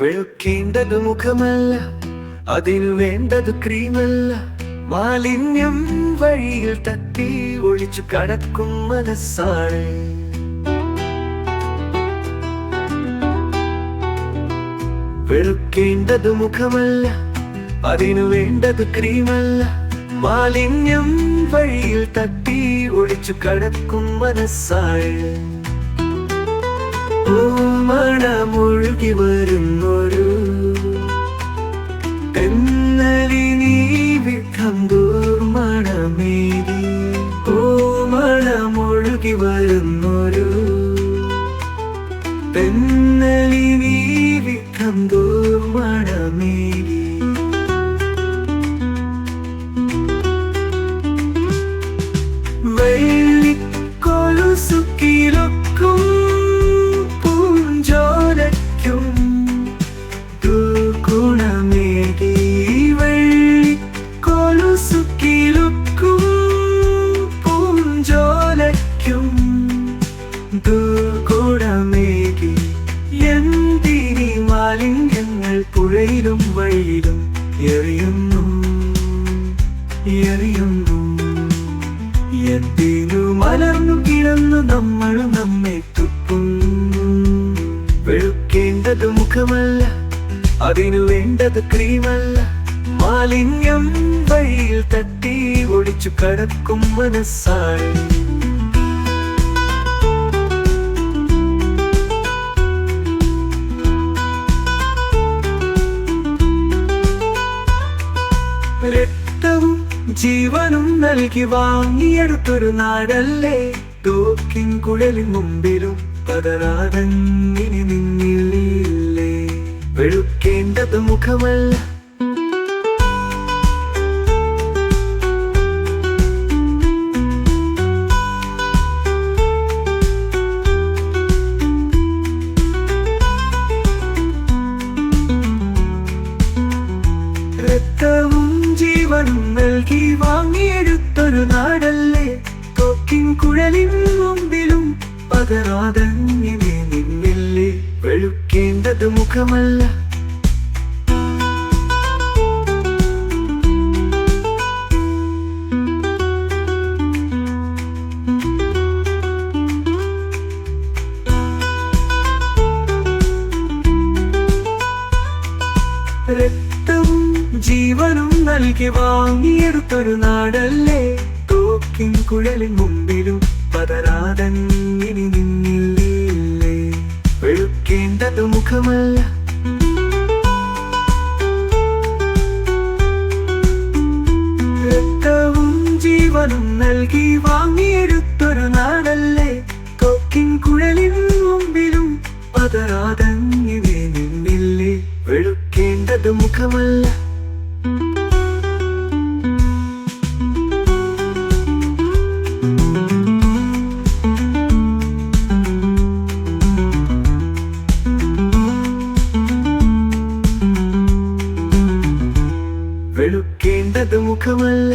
വെളുക്കേണ്ടത് മുഖമല്ല അതിനു വേണ്ടത് ക്രീമല്ല. മാലിന്യം വഴിയിൽ തട്ടി ഒളിച്ചു കടക്കും മനസ്സാണ്. വെളുക്കേണ്ടത് മുഖമല്ല അതിനു വേണ്ടത് ക്രീമല്ല. മാലിന്യം വഴിയിൽ തട്ടി ഒളിച്ചു കടക്കും മനസ്സാണ്. മണമൊഴുകി വരുന്നൊരു തെന്നലി നീ വിധം ദൂർമണമേരി ഓ മണമൊഴുകി വരുന്നൊരു തെന്നലി മാലിന്യങ്ങൾ പുഴയിലും വഴിയിലും എറിയുന്നു എറിയുന്നു. എന്തിനു മലർന്നു കിടന്നു നമ്മൾ നമ്മെ തുപ്പുന്നു. വെളുക്കേണ്ടത് മുഖമല്ല അതിനു വേണ്ടത് ക്രീമല്ല. മാലിന്യം വഴിയിൽ തട്ടി ഒടിച്ചു കടക്കും മനസ്സാണ്. ജീവനും നൽകി വാങ്ങിയെടുത്തൊരു നാടല്ലേ? തോക്കിൻ കുഴലിൻ മുമ്പിലും പതരാതങ്ങിനി നിന്നില്ലേ വെളുക്കേണ്ടത് മുഖമല്ല. ജീവനും കുഴലിൻ മുമ്പിലും പകരാതങ്ങിനെ നിന്നില്ലേ വെളുക്കേണ്ടത് മുഖമല്ല. ജീവനും നൽകി വാങ്ങിയെടുത്തൊരു നാടല്ലേ? തോക്കിൻ കുഴലിൻ മുമ്പിലും പതരാതങ്ങിനി നിന്നില്ലേ? വെളുക്കേണ്ടത് മുഖമല്ല. രക്തവും ജീവനും നൽകി വാങ്ങിയെടുത്തൊരു നാടല്ലേ? കൊക്കിൻ കുഴലിൻ മുമ്പിലും പതരാതങ്ങിനെ നിന്നില്ലേ? വെളുക്കേണ്ടത് മുഖമല്ല. വെളുക്കേണ്ടത് മുഖമല്ല.